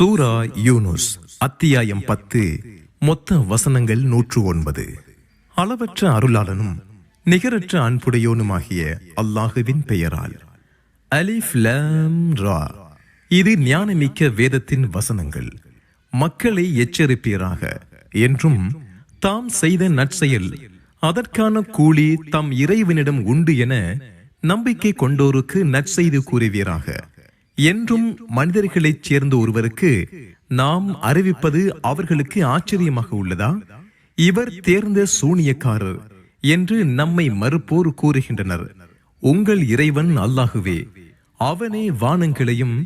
சூரா யூனுஸ் அத்தியாயம் பத்து மொத்த வசனங்கள் நூற்று ஒன்பது அளவற்ற அருளாளனும் நிகரற்ற அன்புடையோனுமாகிய அல்லாஹுவின் பெயரால். அலிஃப் லாம் ரா. இது ஞானமிக்க வேதத்தின் வசனங்கள். மக்களை எச்சரிப்பீராக. என்றும் தாம் செய்த நற்செயல் அதற்கான கூலி தம் இறைவனிடம் உண்டு என நம்பிக்கை கொண்டோருக்கு நற்செய்து கூறுவீராக. என்றும் மனிதர்களைச் சேர்ந்த ஒருவருக்கு நாம் அறிவிப்பது அவர்களுக்கு ஆச்சரியமாக உள்ளதா? இவர் தேர்ந்த சூனியக்காரர் என்று நம்மை மறுப்போர் கூறுகின்றனர். உங்கள் இறைவன் அல்லாகுவே அவனே வானங்களையும்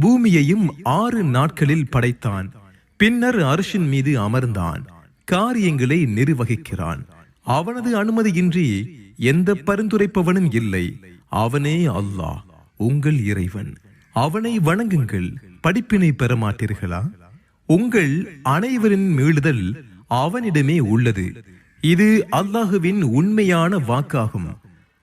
பூமியையும் ஆறு நாட்களில் படைத்தான். பின்னர் அரிசின் மீது அமர்ந்தான். காரியங்களை நிர்வகிக்கிறான். அவனது அனுமதியின்றி எந்த பரிந்துரைப்பவனும் இல்லை. அவனே அல்லாஹ் உங்கள் இறைவன். அவனை வணங்குங்கள் படிப்பினை பெற மாட்டீர்களா உங்கள் அனைவரின் மீளுதல் அவனிடமே உள்ளது. இது அல்லாஹுவின் உண்மையான வாக்காகும்.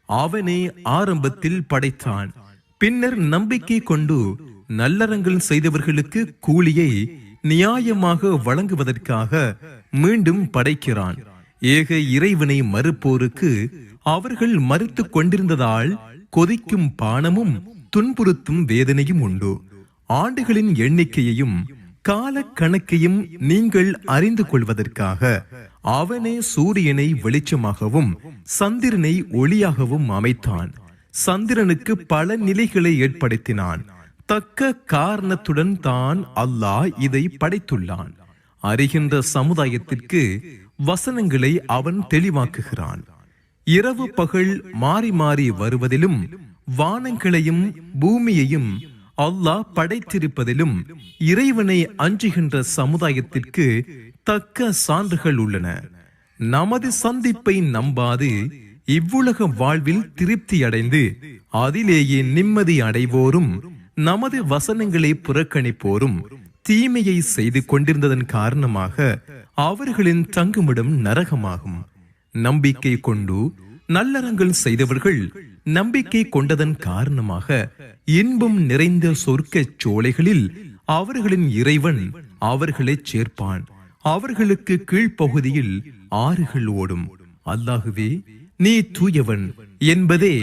அவனே ஆரம்பத்தில் படைத்தான். பின்னர் நம்பிக்கை கொண்டு நல்லறங்கள் செய்தவர்களுக்கு கூலியை நியாயமாக வழங்குவதற்காக மீண்டும் படைக்கிறான். ஏக இறைவனை மறுப்போருக்கு அவர்கள் மறுத்துக் கொண்டிருந்ததால் கொதிக்கும் பானமும் துன்புறுத்தும் வேதனையும் உண்டு. ஆண்டுகளின் எண்ணிக்கையையும் கால கணக்கையும் நீங்கள் அறிந்து கொள்வதற்காக அவனே சூரியனை வெளிச்சமாகவும் சந்திரனை ஒளியாகவும் அமைத்தான். சந்திரனுக்கு பல நிலைகளை ஏற்படுத்தினான். தக்க காரணத்துடன் தான் அல்லாஹ் இதை படைத்துள்ளான். அறிகின்ற சமுதாயத்திற்கு வசனங்களை அவன் தெளிவாக்குகிறான். இரவு பகல் மாறி மாறி வருவதிலும் வானங்களையும் பூமியையும் அல்லாஹ் படைத்திருப்பதிலும் இறைவனை அஞ்சுகின்ற சமுதாயத்திற்கு தக்க சான்றுகள் உள்ளன. நமது சந்திப்பை நம்பாது இவ்வுலக வாழ்வில் திருப்தி அடைந்து அதிலேயே நிம்மதி அடைவோரும் நமது வசனங்களை புறக்கணிப்போரும் தீமையை செய்து கொண்டிருந்ததன் காரணமாக அவர்களின் தங்குமிடம் நரகமாகும். நம்பிக்கை கொண்டு நல்லறங்கள் செய்தவர்கள் நம்பிக்கை கொண்டதன் காரணமாக இன்பம் நிறைந்த சொர்க்கச் சோலைகளில் அவர்களின் இறைவன் அவர்களைச் சேர்ப்பான். அவர்களுக்கு கீழ்ப்பகுதியில் ஆறுகள் ஓடும். அல்லாகுவே நீ தூயவன் என்பதே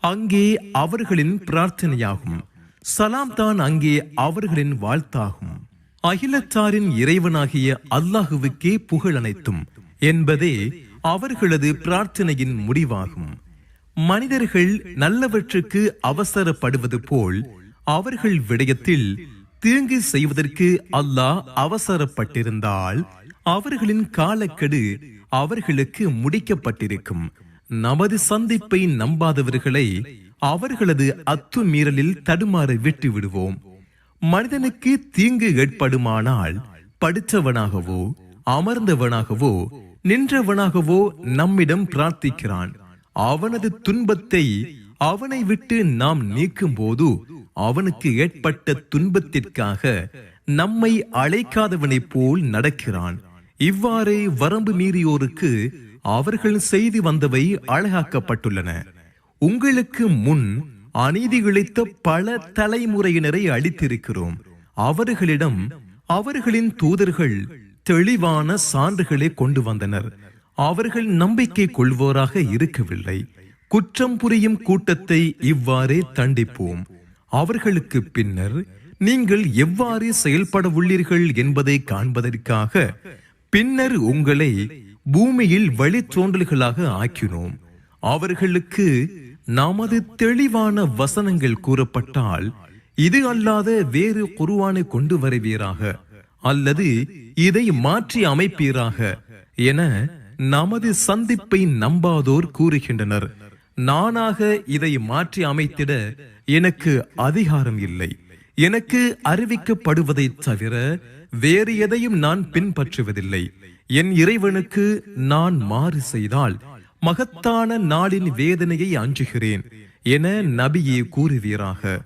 அங்கே அவர்களின் பிரார்த்தனையாகும். சலாம் தான் அங்கே அவர்களின் வாழ்த்தாகும். அகிலத்தாரின் இறைவனாகிய அல்லாஹுவுக்கே புகழ் அனைத்தும் என்பதே அவர்களது பிரார்த்தனையின் முடிவாகும். மனிதர்கள் நல்லவற்றுக்கு அவசரப்படுவது போல் அவர்கள் விடயத்தில் தீங்கு செய்வதற்கு அல்லாஹ் அவசரப்பட்டிருந்தால் அவர்களின் காலக்கெடு அவர்களுக்கு முடிக்கப்பட்டிருக்கும். நமது சந்திப்பை நம்பாதவர்களை அவர்களது அத்துமீறலில் தடுமாற விட்டு விடுவோம் மனிதனுக்கு தீங்கு ஏற்படுமானால் படித்தவனாகவோ அமர்ந்தவனாகவோ நின்றவனாகவோ நம்மிடம் பிரார்த்திக்கிறான். அவனது துன்பத்தை அவனை விட்டு நாம் நீக்கும் போது அவனுக்கு ஏற்பட்ட துன்பத்திற்காக நம்மை அழைக்காதவனைப் போல் நடக்கிறான். இவ்வாறே வரம்பு மீறியோருக்கு அவர்கள் செய்து வந்தவை அழகாக்கப்பட்டுள்ளன. உங்களுக்கு முன் அநீதி இழைத்த பல தலைமுறையினரை அளித்திருக்கிறோம் அவர்களிடம் அவர்களின் தூதர்கள் தெளிவான சான்றுகளை கொண்டு வந்தனர். அவர்கள் நம்பிக்கை கொள்வோராக இருக்கவில்லை. குற்றம் புரியும் கூட்டத்தை இவ்வாறே தண்டிப்போம். அவர்களுக்கு பின்னர் நீங்கள் எவ்வாறு செயல்பட உள்ளீர்கள் என்பதை காண்பதற்காக பின்னர் உங்களை பூமியில் வழித்தோன்றல்களாக ஆக்கினோம். அவர்களுக்கு நமது தெளிவான வசனங்கள் கூறப்பட்டால் இது அல்லாத வேறு குருவானை கொண்டு வருவீராக அல்லது இதை மாற்றி அமைப்பீராக என நமது சந்திப்பை நம்பாதோர் கூறுகின்றனர். நானாக இதை மாற்றி அமைத்திட எனக்கு அதிகாரம் இல்லை. எனக்கு அறிவிக்கப்படுவதை தவிர வேறு எதையும் நான் பின்பற்றுவதில்லை. என் இறைவனுக்கு நான் மாறு செய்தால் மகத்தான நாளின் வேதனையை அஞ்சுகிறேன் என நபியே கூறுவீராக.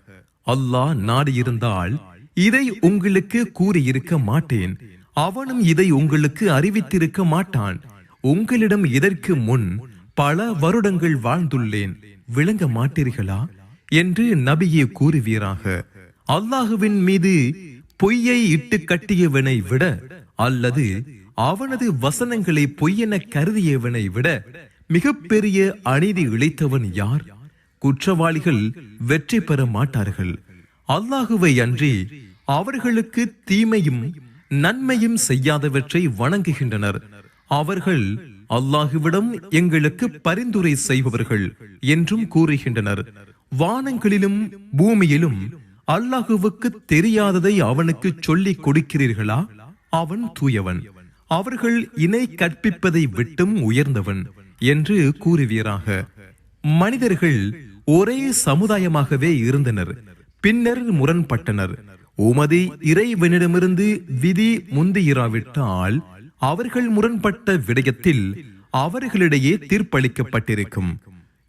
அல்லாஹ் நாடியிருந்தால் இதை உங்களுக்கு கூறியிருக்க மாட்டேன். அவனும் இதை உங்களுக்கு அறிவித்திருக்க மாட்டான். உங்களிடம் இதற்கு முன் பல வருடங்கள் வாழ்ந்துள்ளேன். விளங்க மாட்டீர்களா? என்று நபியே கூறுவீராக. அல்லாஹுவின் மீது பொய்யை இட்டு கட்டியவனை விட அல்லது அவனது வசனங்களை பொய்யென கருதியவனை விட மிகப்பெரிய அநீதி இழைத்தவன் யார்? குற்றவாளிகள் வெற்றி பெற மாட்டார்கள். அல்லாஹுவை அன்றி அவர்களுக்கு தீமையும் நன்மையும் செய்யாதவற்றை வணங்குகின்றனர். அவர்கள் அல்லாஹுவிடம் எங்களுக்கு பரிந்துரை செய்பவர்கள் என்றும் கூறுகின்றனர். வானங்களிலும் பூமியிலும் அல்லாஹுவுக்கு தெரியாததை அவனுக்கு சொல்லிக் கொடுக்கிறீர்களா? அவன் தூயவன். அவர்கள் இணை கற்பிப்பதை விட்டும் உயர்ந்தவன் என்று கூறுவீராக. மனிதர்கள் ஒரே சமுதாயமாகவே இருந்தனர். பின்னர் முரண்பட்டனர். உமது இறைவனிடமிருந்து விதி முந்தியிராவிட்டால் அவர்கள் முரண்பட்ட விடயத்தில் அவர்களிடையே தீர்ப்பளிக்கப்பட்டிருக்கும்.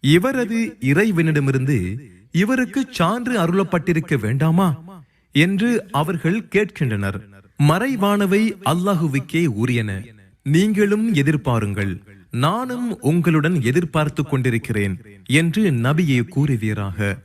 இவரது இறைவனிடமிருந்து இவருக்கு சான்று அருளப்பட்டிருக்க வேண்டாமா? என்று அவர்கள் கேட்கின்றனர். மறைவானவை அல்லாஹுவுக்கே உரியன. நீங்களும் எதிர்பாருங்கள். நானும் உங்களுடன் எதிர்பார்த்து கொண்டிருக்கிறேன் என்று நபியை கூறுவீராக.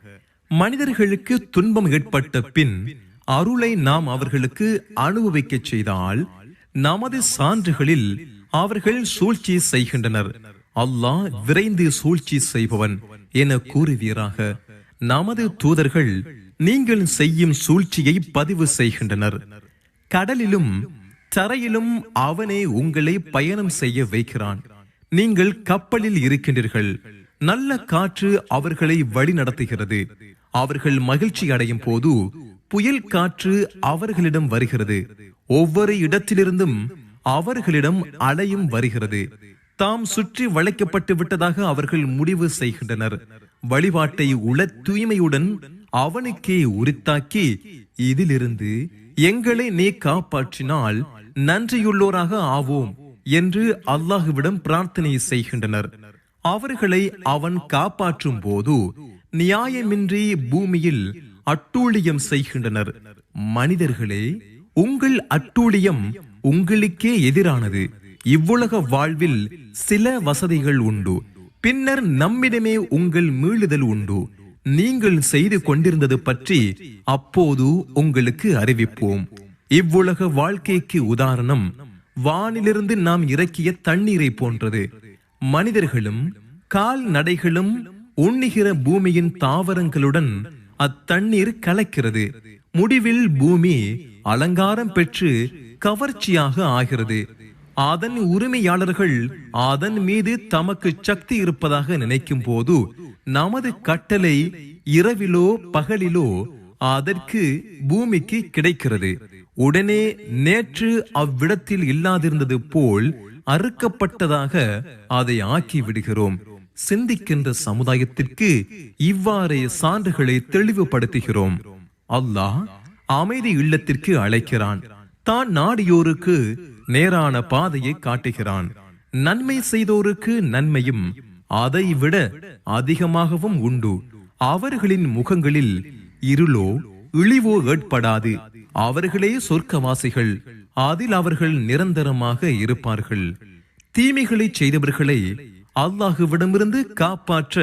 மனிதர்களுக்கு துன்பம் ஏற்பட்ட பின் அருளை நாம் அவர்களுக்கு அனுபவிக்க செய்தால் நமது சான்றுகளில் அவர்கள் சூழ்ச்சி செய்கின்றனர். அல்லாஹ் விரைந்து சூழ்ச்சி செய்பவன் என கூறுவீராக. நமது தூதர்கள் நீங்கள் செய்யும் சூழ்ச்சியை பதிவு செய்கின்றனர். கடலிலும் தரையிலும் அவனே உங்களை பயணம் செய்ய வைக்கிறான். நீங்கள் கப்பலில் இருக்கின்றீர்கள். நல்ல காற்று அவர்களை வழி நடத்துகிறது. அவர்கள் மகிழ்ச்சி அடையும் போது புயல் காற்று அவர்களிடம் வருகிறது. ஒவ்வொரு இடத்திலிருந்தும் அவர்களிடம் அலையும் வருகிறது. தாம் சுற்றி வளைக்கப்பட்டு விட்டதாக அவர்கள் முடிவு செய்கின்றனர். வழிபாட்டை உள தூய்மையுடன் அவனுக்கே உரித்தாக்கி இதிலிருந்து எங்களை நீ காப்பாற்றினால் நன்றியுள்ளோராக ஆவோம் என்று அல்லாஹுவிடம் பிரார்த்தனை செய்கின்றனர். அவர்களை அவன் காப்பாற்றும் போது நியாயமின்றி பூமியில் அட்டூழியம் செய்கின்றனர். மனிதர்களே உங்கள் அட்டூழியம் உங்களுக்கே எதிரானது. இவ்வுலக வாழ்வில் சில வசதிகள் உண்டு. பின்னர் நம்மிடமே உங்கள் மீளுதல் உண்டு. நீங்கள் செய்து கொண்டிருந்தது பற்றி அப்போது உங்களுக்கு அறிவிப்போம். இவ்வுலக வாழ்க்கைக்கு உதாரணம் வானிலிருந்து நாம் இறக்கிய தண்ணீரை போன்றது. மனிதர்களும் கால்நடைகளும் உண்ணுகிற பூமியின் தாவரங்களுடன் அத்தண்ணீர் கலக்கிறது. முடிவில் பூமி அலங்காரம் பெற்று கவர்ச்சியாக ஆகிறது. அதன் உரிமையாளர்கள் அதன் மீது தமக்கு சக்தி இருப்பதாக நினைக்கும் போது நமது கட்டளை இரவிலோ பகலிலோ அதற்கு பூமிக்கு கிடைக்கிறது. உடனே நேற்று அவ்விடத்தில் இல்லாதிருந்தது போல் அறுக்கப்பட்டதாக அதை ஆக்கி விடுகிறோம் சிந்திக்கின்ற சமுதாயத்திற்கு இவ்வாறே சான்றுகளை தெளிவுபடுத்துகிறோம். அல்லாஹ் அமைதி இல்லத்திற்கு அழைக்கிறான். தான் நாடியோருக்கு நேரான பாதையை காட்டுகிறான். நன்மை செய்தோருக்கு நன்மையும் அதை விட அதிகமாகவும் உண்டு. அவர்களின் முகங்களில் இருளோ இழிவோ ஏற்படாது. அவர்களே சொர்க்கவாசிகள் அதில் அவர்கள் நிரந்தரமாக இருப்பார்கள். தீமைகளை செய்தவர்களை அல்லாஹுவிடமிருந்து காப்பாற்ற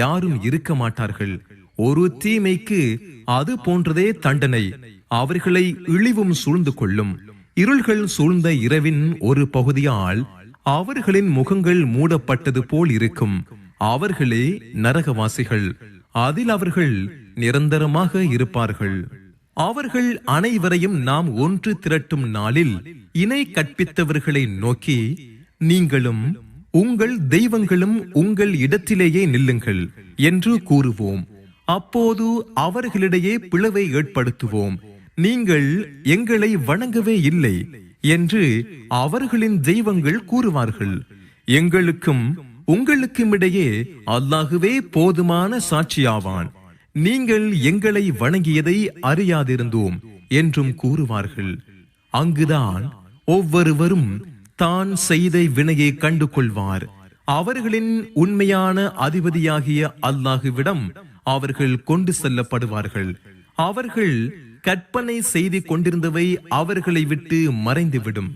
யாரும் இருக்க மாட்டார்கள். ஒரு தீமைக்கு அது போன்றதே தண்டனை. அவர்களை இழிவும் சூழ்ந்து கொள்ளும். இருள்கள் சூழ்ந்த இரவின் ஒரு பகுதியால் அவர்களின் முகங்கள் மூடப்பட்டது போல் இருக்கும். அவர்களே நரகவாசிகள். அதில் அவர்கள் நிரந்தரமாக இருப்பார்கள். அவர்கள் அனைவரையும் நாம் ஒன்று திரட்டும் நாளில் இணை கற்பித்தவர்களை நோக்கி நீங்களும் உங்கள் தெய்வங்களும் உங்கள் இடத்திலேயே நில்லுங்கள் என்று கூறுவோம். அப்போது அவர்களிடையே பிளவை ஏற்படுத்துவோம். நீங்கள் எங்களை வணங்கவே இல்லை என்று அவர்களின் தெய்வங்கள் கூறுவார்கள். எங்களுக்கும் உங்களுக்கும் இடையே அல்லாஹுவே போதுமான சாட்சியாவான். நீங்கள் எங்களை வணங்கியதை அறியாதிருந்தோம் என்றும் கூறுவார்கள். அங்குதான் ஒவ்வொருவரும் தான் செய்த வினையை கண்டு கொள்வார் அவர்களின் உண்மையான அதிபதியாகிய அல்லாஹுவிடம் அவர்கள் கொண்டு செல்லப்படுவார்கள். அவர்கள் கற்பனை செய்து கொண்டிருந்தவை அவர்களை விட்டு மறைந்துவிடும்.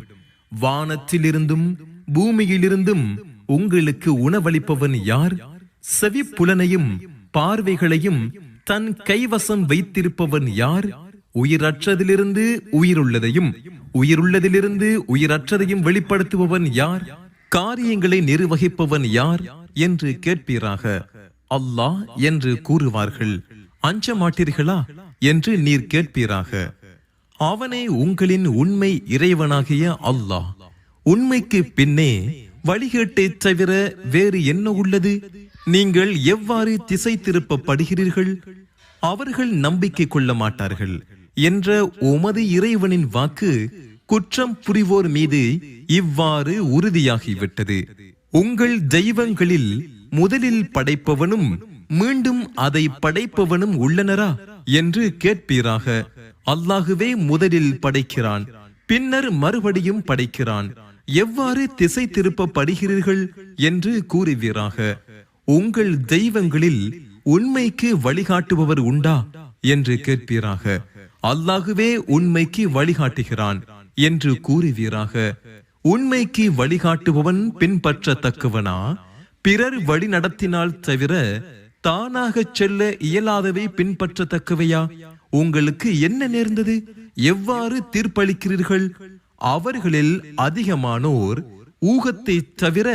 வானத்திலிருந்தும் பூமியிலிருந்தும் உங்களுக்கு உணவளிப்பவன் யார்? செவிப்புலனையும் பார்வைகளையும் தன் கைவசம் வைத்திருப்பவன் யார்? உயிரற்றதிலிருந்து உயிருள்ளதையும் உயிருள்ளதிலிருந்து உயிரற்றதையும் வெளிப்படுத்துபவன் யார்? காரியங்களை நிர்வகிப்பவன் யார்? என்று கேட்பீராக. அல்லாஹ் என்று கூறுவார்கள். அஞ்ச மாட்டீர்களா என்று நீர் கேட்பீராக. அவனே உங்களின் உண்மை இறைவனாகிய அல்லாஹ் உண்மைக்கு பின்னே வழிகேட்டைத் தவிர வேறு என்ன உள்ளது? நீங்கள் எவ்வாறு திசை திருப்பப்படுகிறீர்கள் அவர்கள் நம்பிக்கை கொள்ள மாட்டார்கள் என்ற உமது இறைவனின் வாக்கு குற்றம் புரிவோர் மீது இவ்வாறு உறுதியாகிவிட்டது. உங்கள் தெய்வங்களில் முதலில் படைப்பவனும் மீண்டும் அதை படைப்பவனும் உள்ளனரா? என்று கேட்பீராக. அல்லாஹுவே முதலில் படைக்கிறான் பின்னர் மறுபடியும் படைக்கிறான். எவ்வாறு திசை திருப்பப்படுகிறீர்கள் என்று கூறுவீராக. உங்கள் தெய்வங்களில் உண்மைக்கு வழிகாட்டுபவர் உண்டா? என்று கேட்பீராக. அல்லாகுவே உண்மைக்கு வழிகாட்டுகிறான் என்று கூறுவீராக. உண்மைக்கு வழிகாட்டுபவன் பின்பற்றத்தக்கவனா? பிறர் வழி நடத்தினால் தவிர தானாக செல்ல இயலாதவை பின்பற்றத்தக்கவையா? உங்களுக்கு என்ன நேர்ந்தது? எவ்வாறு தீர்ப்பளிக்கிறீர்கள்? அவர்களில் அதிகமானோர் ஊகத்தை தவிர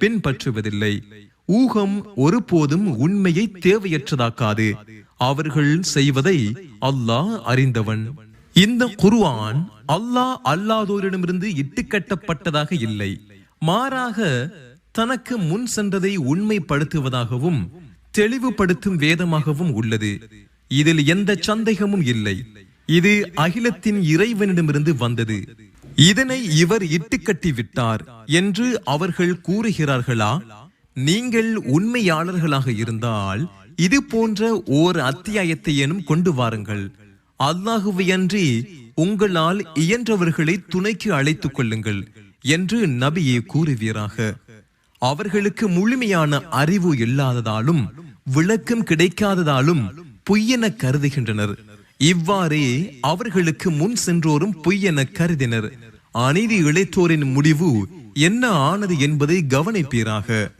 பின்பற்றுவதில்லை. ஊகம் ஒருபோதும் உண்மையை தேவையற்றதாக்காது. அவர்கள் செய்வதை அல்லாஹ் அறிந்தவன். இந்த குருவான் அல்லாஹ் அல்லாதோரிடமிருந்து இட்டுக்கட்டப்பட்டதாக இல்லை. மாறாக தனக்கு முன் சென்றதை உண்மைப்படுத்துவதாகவும் தெளிவுபடுத்தும் வேதமாகவும் உள்ளது. இதில் எந்த சந்தேகமும் இல்லை. இது அகிலத்தின் இறைவனிடமிருந்து வந்தது. இதனை இவர் இட்டுக்கட்டி விட்டார் என்று அவர்கள் கூறுகிறார்களா? நீங்கள் உண்மையாளர்களாக இருந்தால் இது போன்ற ஓர் அத்தியாயத்தையேனும் கொண்டு வாருங்கள். அல்லாஹுவையன்றி உங்களால் இயன்றவர்களை துணைக்கு அழைத்துக் கொள்ளுங்கள் என்று நபியே கூறுவீராக. அவர்களுக்கு முழுமையான அறிவு இல்லாததாலும் விளக்கம் கிடைக்காததாலும் பொய்யென கருதுகின்றனர். இவ்வாறே அவர்களுக்கு முன் சென்றோரும் பொய்யென கருதினர். அநீதி இழைத்தோரின் முடிவு என்ன ஆனது என்பதை கவனிப்பீராக.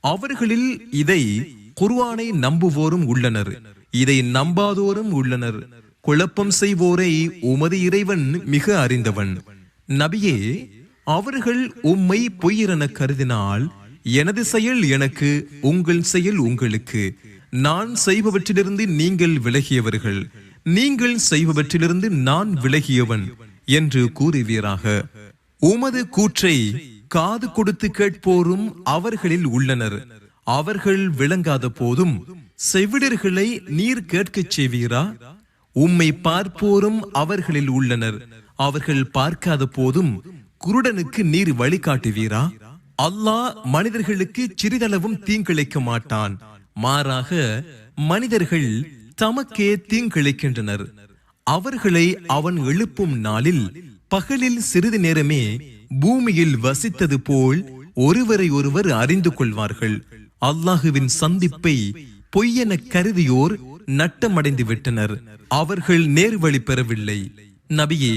அவர்களில் இதை குர்வானை நம்புவோரும் உள்ளனர். இதை நம்பாதோரும் உள்ளனர். குழப்பம் செய்வோரை உமது இறைவன் மிக அறிந்தவன். நபியே அவர்கள் உம்மை பொய்யரென கருதினால் எனது செயல் எனக்கு உங்கள் செயல் உங்களுக்கு. நான் செய்பவற்றிலிருந்து நீங்கள் விலகியவர்கள். நீங்கள் செய்பவற்றிலிருந்து நான் விலகியவன் என்று கூறுவீராக. உமது கூற்றை காது கொடுத்து கேட்போரும் அவர்களில் உள்ளனர். அவர்கள் விளங்காத போதும் செவிடர்களை நீர் கேட்கச் செய்வீரா? உம்மை பார்ப்போரும் அவர்களில் உள்ளனர். அவர்கள் பார்க்காத போதும் குருடனுக்கு நீர் வழிகாட்டுவீரா? அல்லாஹ் மனிதர்களுக்கு சிறிதளவும் தீங்கிழைக்க மாட்டான். மாறாக மனிதர்கள் தமக்கே தீங்கிழைக்கின்றனர். அவர்களை அவன் எழுப்பும் நாளில் பகலில் சிறிது நேரமே பூமியில் வசித்தது போல் ஒருவரை ஒருவர் அறிந்து கொள்வார்கள். அல்லாஹுவின் சந்திப்பை பொய்யென கருதியோர் நட்டமடைந்து விட்டனர் அவர்கள் நேர்வழி பெறவில்லை. நபியே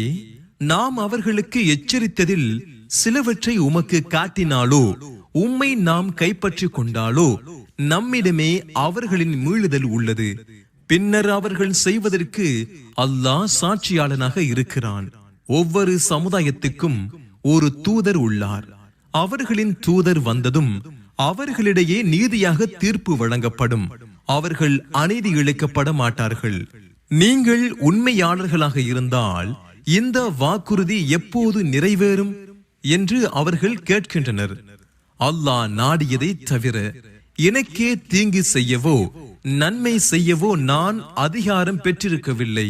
நாம் அவர்களுக்கு எச்சரித்ததில் சிலவற்றை உமக்கு காட்டினாலோ உம்மை நாம் கைப்பற்றிக் கொண்டாலோ நம்மிடமே அவர்களின் மீளுதல் உள்ளது. பின்னர் அவர்கள் செய்வதற்கு அல்லாஹ் சாட்சியாளனாக இருக்கிறான். ஒவ்வொரு சமுதாயத்துக்கும் ஒரு தூதர் உள்ளார். அவர்களின் தூதர் வந்ததும் அவர்களிடையே நீதியாக தீர்ப்பு வழங்கப்படும். அவர்கள் அநீதி இழைக்கப்பட மாட்டார்கள். நீங்கள் உண்மையாளர்களாக இருந்தால் இந்த வாக்குறுதி எப்போது நிறைவேறும் என்று அவர்கள் கேட்கின்றனர். அல்லாஹ் நாடியதை தவிர எனக்கே தீங்கு செய்யவோ நன்மை செய்யவோ நான் அதிகாரம் பெற்றிருக்கவில்லை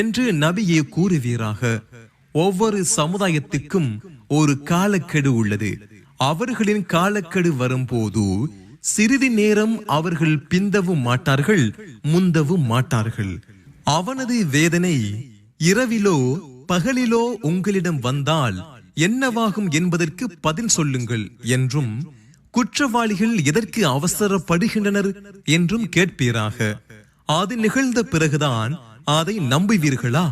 என்று நபியே கூறுவீராக. ஒவ்வொரு சமுதாயத்துக்கும் ஒரு காலக்கெடு உள்ளது. அவர்களின் காலக்கெடு வரும்போது சிறிது நேரம் அவர்கள் பிந்தவும் மாட்டார்கள் முந்தவும் மாட்டார்கள். அவனது வேதனை இரவிலோ பகலிலோ உங்களிடம் வந்தால் என்னவாகும் என்பதற்கு பதில் சொல்லுங்கள் என்றும் குற்றவாளிகள் எதற்கு அவசரப்படுகின்றனர் என்றும் கேட்பீராக. அது நிகழ்ந்த பிறகுதான் அதை நம்புவீர்களா?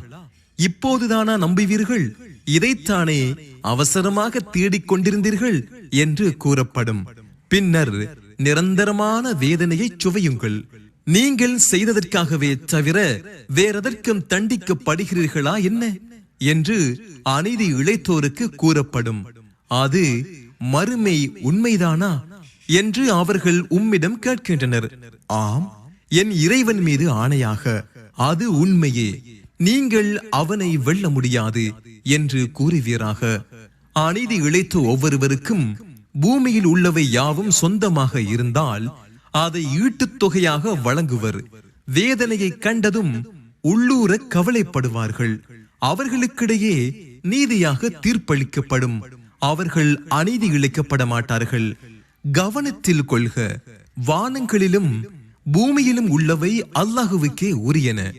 இப்போதுதானா நம்புவீர்கள்? இதைத்தானே அவசரமாக தேடிக் கொண்டிருந்தீர்கள் என்று கூறப்படும். பின்னர் நிரந்தரமான வேதனையை சுவையுங்கள். நீங்கள் செய்ததற்காகவே தவிர வேறெதற்கும் தண்டிக்கப்படுகிறீர்களா என்ன? என்று அநீதி இழைத்தோருக்கு கூறப்படும். அது மறுமை உண்மைதானா? என்று அவர்கள் உம்மிடம் கேட்கின்றனர். ஆம் என் இறைவன் மீது ஆணையாக அது உண்மையே. நீங்கள் அவனை வெல்ல முடியாது என்று கூறுவீராக. அநீதி இழைத்த ஒவ்வொருவருக்கும் பூமியில் உள்ளவை யாவும் சொந்தமாக இருந்தால் அதை ஈட்டுத் தொகையாக வழங்குவர். வேதனையை கண்டதும் உள்ளூர கவலைப்படுவார்கள். அவர்களுக்கிடையே நீதியாக தீர்ப்பளிக்கப்படும். அவர்கள் அநீதி இழைக்கப்பட மாட்டார்கள் கவனத்தில் கொள்க. வானங்களிலும் பூமியிலும் உள்ளவை அல்லாஹுவுக்கே உரியன.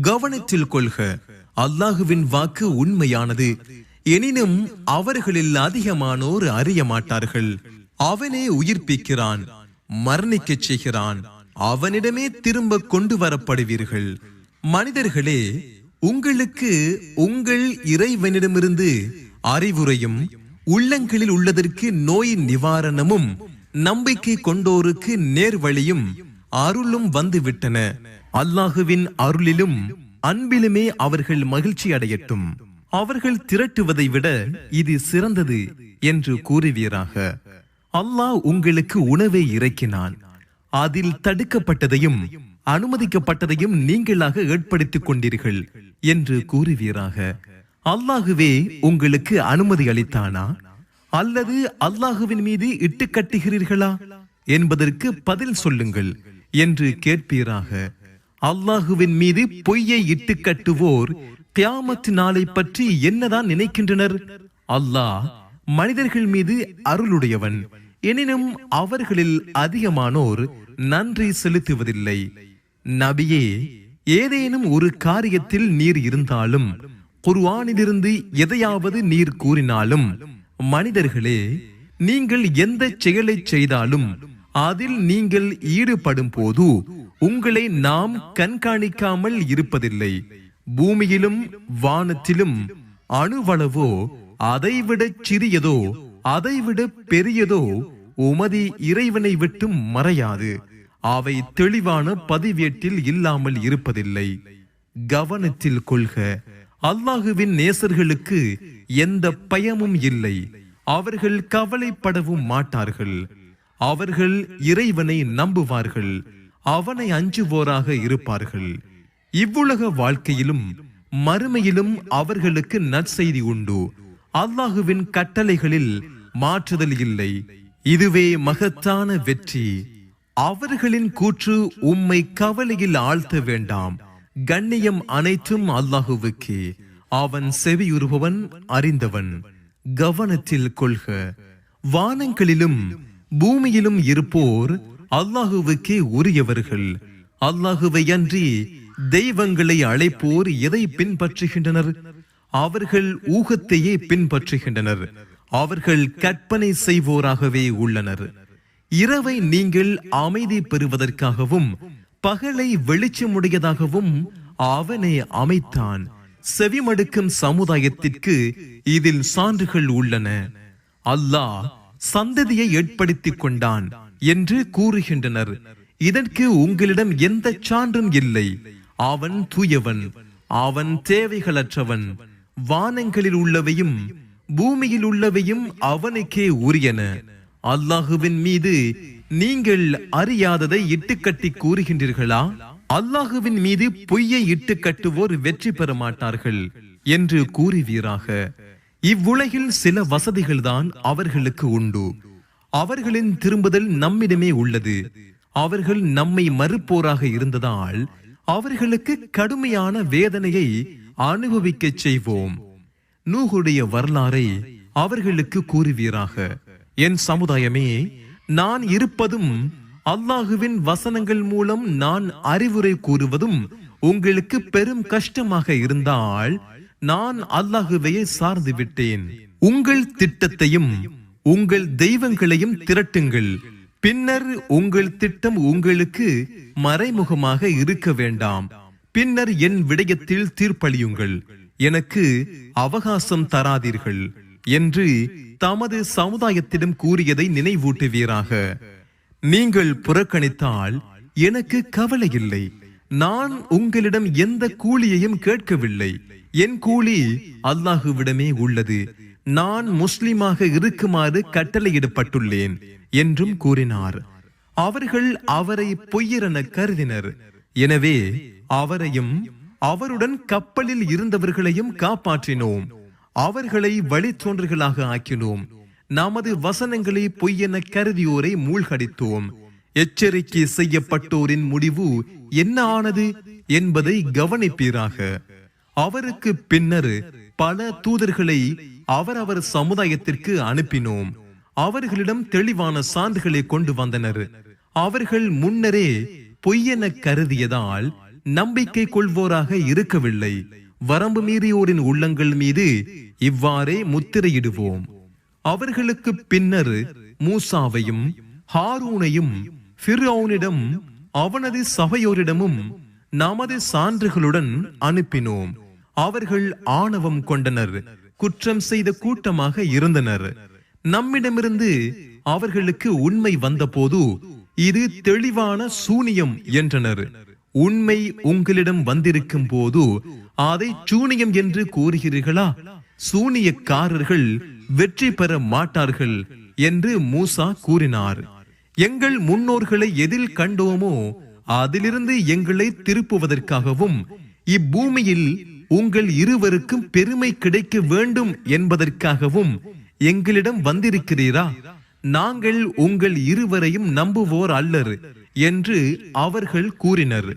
கவனத்தில் கொள்க. அல்லாஹுவின் வாக்கு உண்மையானது. எனினும் அவர்களில் அதிகமானோர் அறிய மாட்டார்கள் அவனே உயிர்ப்பிக்கிறான். மரணிக்கச் செய்கிறான். அவனிடமே திரும்ப கொண்டு வரப்படுவீர்கள். மனிதர்களே உங்களுக்கு உங்கள் இறைவனிடமிருந்து அறிவுரையும் உள்ளங்களில் உள்ளதற்கு நோய் நிவாரணமும் நம்பிக்கை கொண்டோருக்கு நேர்வழியும் அருளும் வந்துவிட்டன. அல்லாஹுவின் அருளிலும் அன்பிலுமே அவர்கள் மகிழ்ச்சி அடையட்டும். அவர்கள் திரட்டுவதை விட இது சிறந்தது என்று கூறுவீராக. அல்லாஹ் உங்களுக்கு உணவை இறக்கினான். அதில் தடுக்கப்பட்டதையும் அனுமதிக்கப்பட்டதையும் நீங்களாக ஏற்படுத்திக் கொண்டீர்கள் என்று கூறுவீராக. அல்லாஹுவே உங்களுக்கு அனுமதி அளித்தானா? அல்லது அல்லாஹுவின் மீது இட்டு கட்டுகிறீர்களா? என்பதற்கு பதில் சொல்லுங்கள் என்று கேட்பீராக. அல்லாஹுவின் மீது பொய்யை இட்டு கட்டுவோர் கியாமத் நாளை பற்றி என்னதான் நினைக்கின்றனர்? அல்லாஹ் மனிதர்கள் மீது அருளுடையவன். எனினும் அவர்களில் அதிகமானோர் நன்றி செலுத்துவதில்லை. நபியே ஏதேனும் ஒரு காரியத்தில் நீர் இருந்தாலும் குர்வானிலிருந்து எதையாவது நீர் கூறினாலும் மனிதர்களே நீங்கள் எந்த செயலை செய்தாலும் அதில் நீங்கள் ஈடுபடும் போது உங்களை நாம் கண்காணிக்காமல் இருப்பதில்லை. பூமியிலும் வானத்திலும் அணுவளவோ அதைவிட சிறியதோ அதைவிட பெரியதோ உமதி இறைவனை விட்டும் மறையாது. அவை தெளிவான பதிவேட்டில் இல்லாமல் இருப்பதில்லை. கவனத்தில் கொள்க அல்லாஹுவின் நேசர்களுக்கு எந்த பயமும் இல்லை. அவர்கள் கவலைப்படவும் மாட்டார்கள். அவர்கள் இறைவனை நம்புவார்கள். அவனை அஞ்சுவோராக இருப்பார்கள். இவ்வுலக வாழ்க்கையிலும் மறுமையிலும் அவர்களுக்கு நற்செய்தி உண்டு. அல்லாஹுவின் கட்டளைகளில் மாற்றுதல் இல்லை. இதுவே மகத்தான வெற்றி. அவர்களின் கூற்று உம்மை கவலையில் ஆழ்த்த வேண்டாம். கண்ணியம் அனைத்தும் அல்லாஹுவுக்கு. அவன் செவியுறுபவன் அறிந்தவன். கவனத்தில் கொள்க. வானங்களிலும் பூமியிலும் இருப்போர் அல்லாஹுவுக்கே உரியவர்கள். அல்லாஹுவை அன்றி தெய்வங்களை அழைப்போர் எதை பின்பற்றுகின்றனர்? அவர்கள் ஊகத்தையே பின்பற்றுகின்றனர். அவர்கள் கற்பனை செய்வோராகவே உள்ளனர். இரவை நீங்கள் அமைதி பெறுவதற்காகவும் பகலை வெளிச்சமுடையதாகவும் அவனை அமைத்தான். செவிமடுக்கும் சமுதாயத்திற்கு இதில் சான்றுகள் உள்ளன. அல்லாஹ் சந்ததியை ஏற்படுத்திக் கொண்டான் என்று கூறுகின்றனர். இதற்கு உங்களிடம் எந்த சான்றும் இல்லை. அவன் தூயவன் அவன் தேவைகளற்றவன். வானங்களில் உள்ளவையும் பூமியில் உள்ளவையும் அவனுக்கே உரியன. அல்லாஹுவின் மீது நீங்கள் அறியாததை இட்டுக்கட்டி கூறுகின்றீர்களா? அல்லாஹுவின் மீது பொய்யை இட்டு கட்டுவோர் வெற்றி பெற மாட்டார்கள் என்று கூறுவீராக. இவ்வுலகில் சில வசதிகள் தான் அவர்களுக்கு உண்டு. அவர்களின் திரும்புதல் நம்மிடமே உள்ளது. அவர்கள் நம்மை மறுப்போராக இருந்ததால் அவர்களுக்கு கடுமையான வேதனையை அனுபவிக்கச் செய்வோம். நூகுடைய வரலாறை அவர்களுக்கு கூறுவீராக. என் சமுதாயமே நான் இருப்பதும் அல்லாஹுவின் வசனங்கள் மூலம் நான் அறிவுரை கூறுவதும் உங்களுக்கு பெரும் கஷ்டமாக இருந்தால் நான் அல்லாஹுவையே சார்ந்து விட்டேன். உங்கள் திட்டத்தையும் உங்கள் தெய்வங்களையும் திரட்டுங்கள். பின்னர் உங்கள் திட்டம் உங்களுக்கு மறைமுகமாக இருக்க வேண்டாம். பின்னர் என் விடயத்தில் தீர்ப்பளியுங்கள். எனக்கு அவகாசம் தராதீர்கள் என்று தமது சமுதாயத்திடம் கூறியதை நினைவூட்டுவீராக. நீங்கள் புறக்கணித்தால் எனக்கு கவலை இல்லை நான் உங்களிடம் எந்த கூலியையும் கேட்கவில்லை. என் கூலி அல்லாஹுவிடமே உள்ளது. நான் முஸ்லிமாக இருக்குமாறு கட்டளையிடப்பட்டுள்ளேன் என்றும் கூறினார். அவர்கள் அவரை பொய்யரென கருதினர். எனவே அவரையும் அவருடன் கப்பலில் இருந்தவர்களையும் காப்பாற்றினோம். அவர்களை வழித்தோன்றர்களாக ஆக்கினோம். நமது வசனங்களை பொய்யென கருதியோரை மூழ்கடித்தோம். எச்சரிக்கை செய்யப்பட்டோரின் முடிவு என்ன ஆனது என்பதை கவனிப்பீராக. அவருக்கு பின்னர் பல தூதர்களை அவரவர் சமுதாயத்திற்கு அனுப்பினோம். அவர்களிடம் தெளிவான சான்றுகளை கொண்டு வந்தனர். அவர்கள் முன்னரே பொய்யென கருதியதால் நம்பிக்கை கொள்வோராக இருக்கவில்லை. வரம்பு மீறியோரின் உள்ளங்கள் மீது இவ்வாறே முத்திரையிடுவோம். அவர்களுக்கு பின்னர் மூசாவையும் ஹாரூனையும் ஃபிர்அவுனிடம் அவனது சபையோரிடமும் நமது சான்றுகளுடன் அனுப்பினோம். அவர்கள் ஆணவம் கொண்டனர் குற்றம் செய்த கூட்டமாக இருந்தனர். நம்மிடமிருந்து அவர்களுக்கு உண்மை வந்தபோது இது தெளிவான சூனியம் என்றனர். உண்மை உங்களிடம் வந்திருக்கும் போது அதை சூனியம் என்று கூறுகிறீர்களா? சூனியக்காரர்கள் வெற்றி பெற மாட்டார்கள் என்று மூசா கூறினார். எங்கள் முன்னோர்களை எதில் கண்டோமோ அதிலிருந்து எங்களை திருப்புவதற்காகவும் இப்பூமியில் உங்கள் இருவருக்கும் பெருமை கிடைக்க வேண்டும் என்பதற்காகவும் எங்களிடம் வந்திருக்கிறீரா? நாங்கள் உங்கள் இருவரையும் நம்புவோர் அல்லர் என்று அவர்கள் கூறினர்.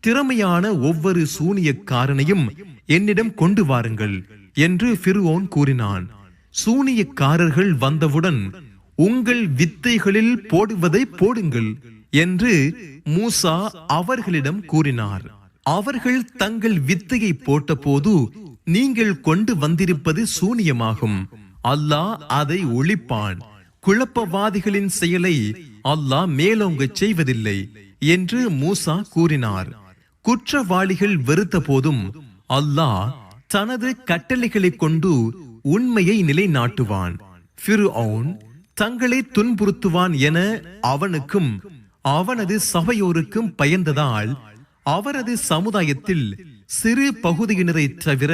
திறமையான ஒவ்வொரு சூனியக்காரனையும் என்னிடம் கொண்டு வாருங்கள் என்று ஃபிரோன் கூறினான். சூனியக்காரர்கள் வந்தவுடன் உங்கள் வித்தைகளில் போடுவதை போடுங்கள் என்று மூசா அவர்களிடம் கூறினார். அவர்கள் தங்கள் வித்தையை போட்டபோது நீங்கள் கொண்டு வந்திருப்பது சூனியமாகும். அல்லாஹ் அதை ஒழிப்பான். குழப்பவாதிகளின் செயலை அல்லாஹ் மேலோங்க செய்வதில்லை என்று மூசா கூறினார். குற்றவாளிகள் வெறுத்த போதும் அல்லாஹ் தனது கட்டளைகளை கொண்டு உண்மையை நிலைநாட்டுவான். ஃபிர்அவுன் தங்களை துன்புறுத்துவான் என அவனுக்கும் அவனது சபையோருக்கும் பயந்ததால் அவரது சமுதாயத்தில் சிறு பகுதியினரை தவிர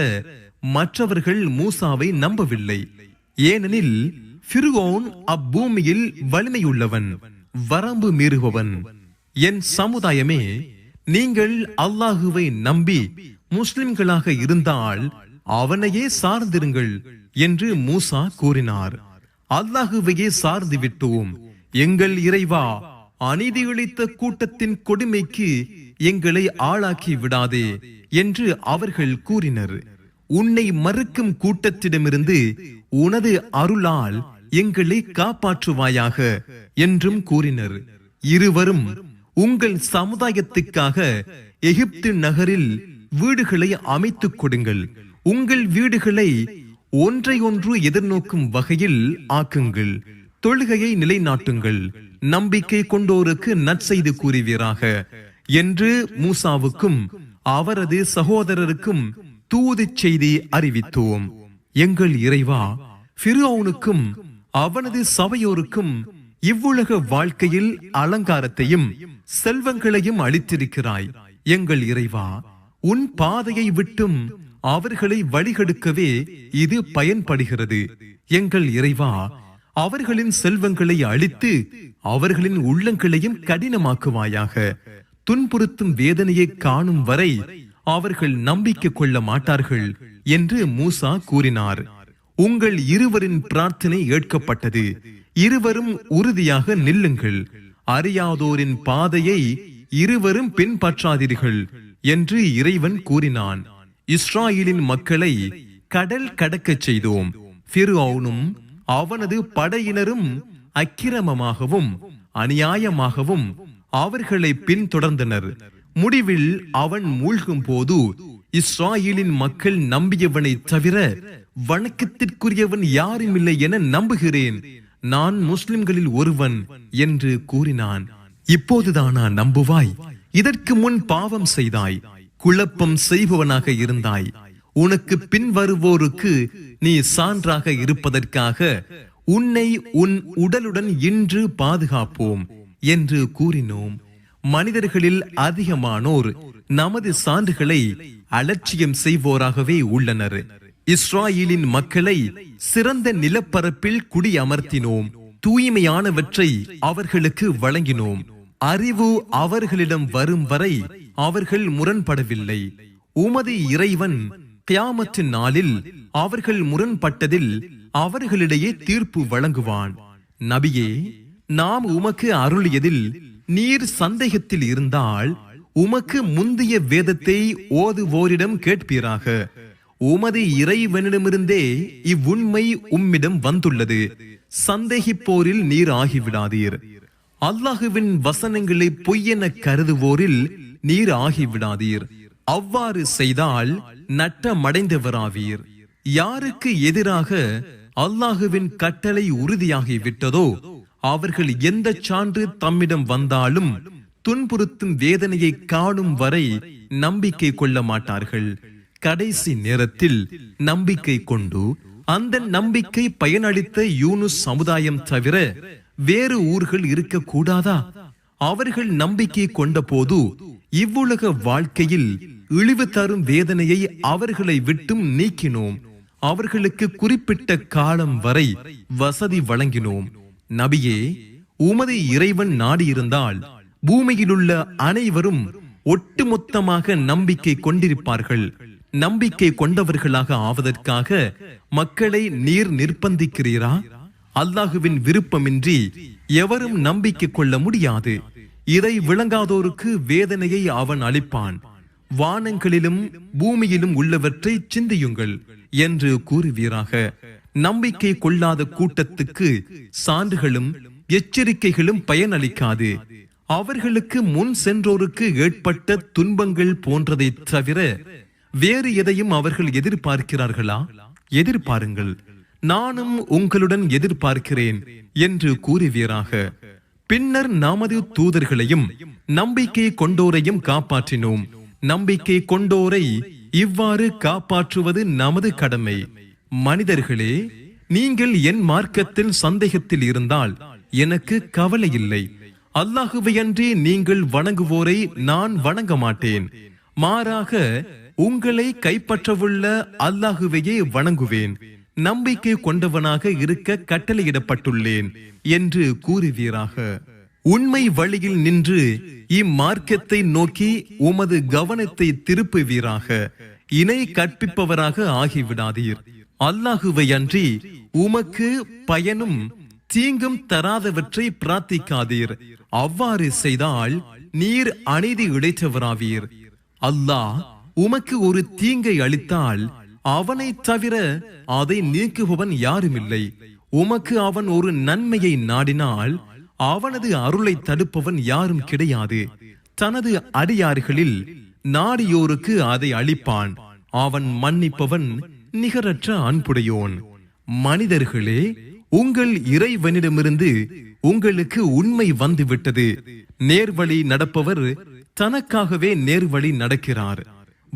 மற்றவர்கள் மூசாவை நம்பவில்லை. ஏனெனில் ஃபிருகோன் அப்பூமியில் வலிமையுள்ளவன் வரம்பு மீறுபவன். என் சமுதாயமே நீங்கள் அல்லாஹுவை நம்பி முஸ்லிம்களாக இருந்தால் அவனையே சார்ந்திருங்கள் என்று மூசா கூறினார். அல்லாஹுவையே சார்ந்து விட்டோம் எங்கள் இறைவா அநீதி இழைத்த கூட்டத்தின் கொடுமைக்கு எங்களை ஆளாக்கி விடாதே என்று அவர்கள் கூறினர். உன்னை மறுக்கும் கூட்டத்திடமிருந்து உனது அருளால் எங்களை காப்பாற்றுவாயாக என்றும் கூறினர். இருவரும் உங்கள் சமுதாயத்துக்காக எகிப்து நகரில் வீடுகளை அமைத்துக் கொடுங்கள். உங்கள் வீடுகளை ஒன்றை ஒன்று எதிர்நோக்கும் வகையில் ஆக்குங்கள். தொழுகையை நிலைநாட்டுங்கள். நம்பிக்கை கொண்டோருக்கு நற்செய்து கூறுவீராக என்று மூசாவுக்கும் அவரது சகோதரருக்கும் தூது செய்தி அறிவித்தோம். எங்கள் இறைவா ஃபிரோனுக்கும் அவனது சபையோருக்கும் இவ்வுலக வாழ்க்கையில் அலங்காரத்தையும் செல்வங்களையும் அளித்திருக்கிறாய். எங்கள் இறைவா உன் பாதையை விட்டும் அவர்களை வழிகெடுக்கவே இது பயன்படுகிறது. எங்கள் இறைவா அவர்களின் செல்வங்களை அழித்து அவர்களின் உள்ளங்களையும் கடினமாக்குவாயாக. துன்புறுத்தும் வேதனையை காணும் வரை அவர்கள் நம்பிக்கை கொள்ள மாட்டார்கள் என்று மூசா கூறினார். உங்கள் இருவரின் பிரார்த்தனை ஏற்கப்பட்டது. இருவரும் உறுதியாக நில்லுங்கள். அறியாதோரின் பாதையை இருவரும் பின்பற்றாதீர்கள் என்று இறைவன் கூறினான். இஸ்ராயலின் மக்களை கடல் கடக்கச் செய்தோம். ஃபிர்அவுனும் அவனது படையினரும் அக்கிரமமாகவும் அநியாயமாகவும் அவர்களை பின்தொடர்ந்தனர். முடிவில் அவன் மூழ்கும் போது இஸ்ராயலின் மக்கள் நம்பியவனை தவிர வணக்கத்திற்குரியவன் யாரும் இல்லை என நம்புகிறேன். நான் முஸ்லிம்களில் ஒருவன் என்று கூறினான். இப்போதுதானா நம்புவாய்? இதற்கு முன் பாவம் செய்தாய். குழப்பம் செய்பவனாக இருந்தாய். உனக்கு பின் வருவோருக்கு நீ சான்றாக இருப்பதற்காக உன்னை உன் உடலுடன் இன்று பாதுகாப்போம் என்று கூறினோம். மனிதர்களில் அதிகமானோர் நமது சான்றுகளை அலட்சியம் செய்வோராகவே உள்ளனர். இஸ்ராயலின் மக்களை சிறந்த நிலப்பரப்பில் குடியமர்த்தினோம். தூய்மையானவற்றை அவர்களுக்கு வழங்கினோம். அறிவு அவர்களிடம் வரும் வரை அவர்கள் முரண்படவில்லை. உமது இறைவன் கியாமத்தின் நாளில் அவர்கள் முரண்பட்டதில் அவர்களிடையே தீர்ப்பு வழங்குவான். நபியே நாம் உமக்கு அருளியதில் நீர் சந்தேகத்தில் இருந்தால் உமக்கு முந்திய வேதத்தை ஓதுவோரிடம் கேட்பீராக. உமது இறைவனிடமிருந்தே இவ்வுண்மை உம்மிடம் வந்துள்ளது. சந்தேகிப்போரில் நீர் ஆகிவிடாதீர் அல்லாஹுவின் வசனங்களை பொய்யென கருதுவோரில் நீர் ஆகிவிடாதீர் அவ்வாறு செய்தால் நட்டமடைந்தவராவீர். யாருக்கு எதிராக அல்லாஹுவின் கட்டளை உறுதியாகிவிட்டதோ அவர்கள் எந்த சான்று தம்மிடம் வந்தாலும் துன்புறுத்தும் வேதனையை காணும் வரை நம்பிக்கை கொள்ள மாட்டார்கள். கடைசி நேரத்தில் நம்பிக்கை கொண்டு அந்த நம்பிக்கை பயனளித்த யூனுஸ் சமுதாயம் தவிர வேறு ஊர்கள் இருக்க கூடாதா அவர்கள் நம்பிக்கை கொண்ட போது இவ்வுலக வாழ்க்கையில் இழிவு தரும் வேதனையை அவர்களை விட்டும் நீக்கினோம். அவர்களுக்கு குறிப்பிட்ட காலம் வரை வசதி வழங்கினோம். நபியே உமது இறைவன் நாடியிருந்தால் பூமியிலுள்ள அனைவரும் ஒட்டுமொத்தமாக நம்பிக்கை கொண்டிருப்பார்கள். நம்பிக்கை கொண்டவர்களாக ஆவதற்காக மக்களை நீர் நிர்பந்திக்கிறீரா அல்லாஹுவின் விருப்பமின்றி எவரும் நம்பிக்கை கொள்ள முடியாது. இதை விளங்காதோருக்கு வேதனையை அவன் அளிப்பான். வானங்களிலும் பூமியிலும் உள்ளவற்றை சிந்தியுங்கள் என்று கூறுவீராக. நம்பிக்கை கொள்ளாத கூட்டத்துக்கு சான்றுகளும் எச்சரிக்கைகளும் பயனளிக்காது. அவர்களுக்கு முன் சென்றோருக்கு ஏற்பட்ட துன்பங்கள் போன்றதை தவிர வேறு எதையும் அவர்கள் எதிர்பார்க்கிறார்களா? எதிர்பாருங்கள். நானும் உங்களுடன் எதிர்பார்க்கிறேன் என்று கூறுவீராக. பின்னர் நமது தூதர்களையும் நம்பிக்கை கொண்டோரையும் காப்பாற்றினோம். நம்பிக்கை கொண்டோரை இவ்வாறு காப்பாற்றுவது நமது கடமை. மனிதர்களே நீங்கள் என் மார்க்கத்தில் சந்தேகத்தில் இருந்தால் எனக்கு கவலை இல்லை. அல்லாஹுவையன்றி நீங்கள் வணங்குவோரை நான் வணங்க மாட்டேன். மாறாக உங்களை கைப்பற்றவுள்ள அல்லாஹுவையே வணங்குவேன். நம்பிக்கை கொண்டவனாக இருக்க கட்டளையிடப்பட்டுள்ளேன் என்று கூறுவீராக. உண்மை வழியில் நின்று இம்மார்க்கத்தை நோக்கி உமது கவனத்தை திருப்புவீராக. இணை கற்பிப்பவராக ஆகிவிடாதீர். அல்லாஹுவை அன்றி உமக்கு பயனும் தீங்கும் தராதவற்றை பிரார்த்திக்காதீர். அவ்வாறு செய்தால் நீர் அநீதி இடைத்தவராவீர் அல்லாஹ் உமக்கு ஒரு தீங்கை அளித்தால் அவனை தவிர அதை நீக்குபவன் யாருமில்லை. உமக்கு அவன் ஒரு நன்மையை நாடினால் அவனது அருளை தடுப்பவன் யாரும் கிடையாது. தனது அடியார்களில் நாடியோருக்கு அதை அளிப்பான். அவன் மன்னிப்பவன் நிகரற்ற அன்புடையோன். மனிதர்களே உங்கள் இறைவனிடமிருந்து உங்களுக்கு உண்மை வந்துவிட்டது. நேர்வழி நடப்பவர் தனக்காகவே நேர்வழி நடக்கிறார்.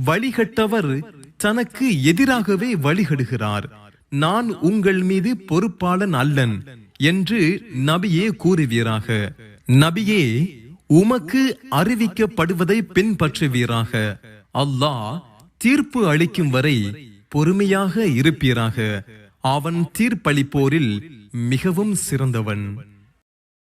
வழிகட்டவர் தனக்கு எதிராகவே வழிகடுகிறார். நான் உங்கள் மீது பொறுப்பாளன் அல்லன் என்று நபியே கூறுவீராக. நபியே உமக்கு அறிவிக்கப்படுவதை பின்பற்றுவீராக. அல்லாஹ் தீர்ப்பு அளிக்கும் வரை பொறுமையாக இருப்பீராக. அவன் தீர்ப்பளிப்போரில் மிகவும் சிறந்தவன்.